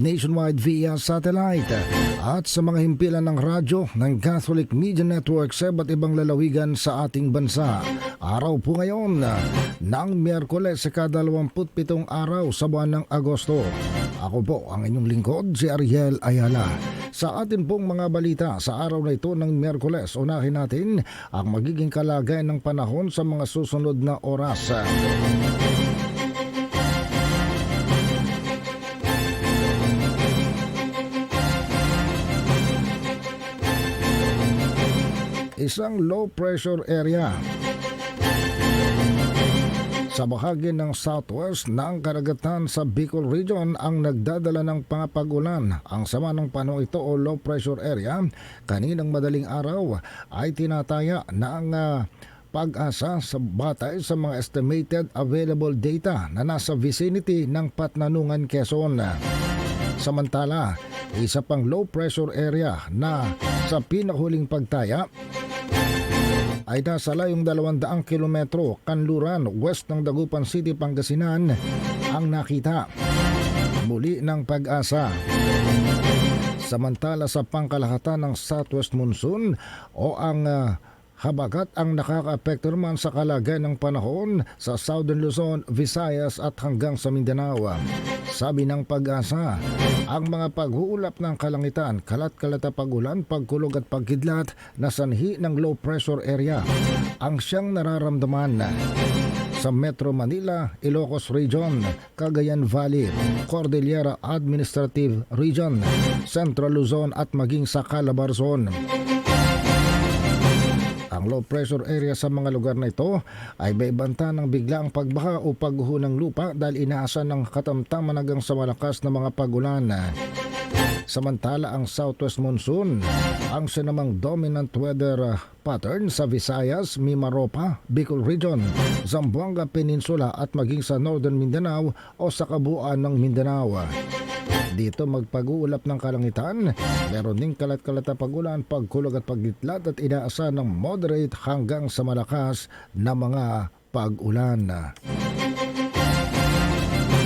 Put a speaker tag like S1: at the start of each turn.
S1: nationwide via satellite at sa mga himpilan ng radyo ng Catholic Media Network sa iba't ibang lalawigan sa ating bansa. Araw po ngayon ng Miyerkules sa kadalawamputpitong araw sa buwan ng Agosto. Ako po ang inyong lingkod, si Ariel Ayala. Sa atin pong mga balita sa araw na ito ng Miyerkules, unahin natin ang magiging kalagayan ng panahon sa mga susunod na oras. Isang low pressure area sa bahagi ng southwest ng karagatan sa Bicol Region ang nagdadala ng pangapag-ulan. Ang sama ng panahon ito o low pressure area kaninang madaling araw ay tinataya na ang ah, pag-asa sa batay sa mga estimated available data na nasa vicinity ng Patnanungan, Quezon. Samantala, isa pang low pressure area na sa pinahuling pagtaya ay nasa layong 200 kilometro kanluran west ng Dagupan City, Pangasinan ang nakita. Muli ng pag-asa. Samantala sa pangkalahatan ng southwest monsoon o ang ah, habagat ang nakakaapekto naman sa kalagayan ng panahon sa Southern Luzon, Visayas at hanggang sa Mindanao. Sabi ng pag-asa, ang mga pag-uulap ng kalangitan, kalat-kalata pag-ulan, pagkulog at pagkidlat na sanhi ng low pressure area ang siyang nararamdaman sa Metro Manila, Ilocos Region, Cagayan Valley, Cordillera Administrative Region, Central Luzon at maging sa Calabarzon. Ang low pressure area sa mga lugar na ito ay may banta ng biglaang pagbaha o pagguho ng lupa dahil inaasan ng katamtaman hanggang sa malakas na mga pagulan. Samantala ang southwest monsoon, ang sinamang dominant weather uh, pattern sa Visayas, Mimaropa, Bicol Region, Zamboanga Peninsula at maging sa Northern Mindanao o sa kabuuan ng Mindanao. Dito magpag-uulap ng kalangitan, meron ding kalat-kalat na pagulan, pagkulog at pagitlat at inaasa ng moderate hanggang sa malakas na mga pag-ulan.